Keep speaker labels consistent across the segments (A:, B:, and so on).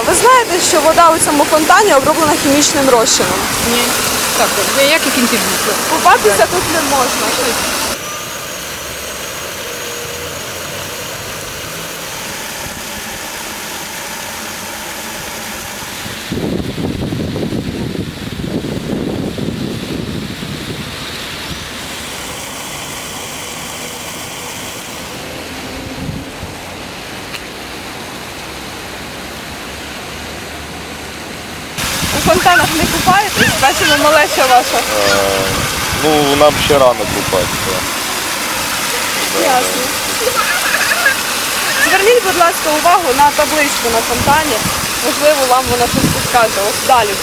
A: Ви знаєте, що вода у цьому фонтані оброблена хімічним розчином.
B: Ні. Так, ніяких інтерв'ю.
A: Купатися тут не можна. У фонтанах не купаєтесь? Бачимо малеча ваша.
C: Ну, нам ще рано купатися.
A: Ясно. Зверніть, будь ласка, увагу на табличку на фонтані. Можливо, вам вона щось підкаже. Ось далі.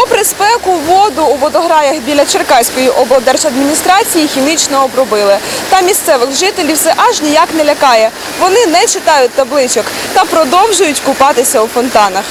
A: Попри спеку, воду у водограях біля Черкаської облдержадміністрації хімічно обробили. Та місцевих жителів це аж ніяк не лякає. Вони не читають табличок та продовжують купатися у фонтанах.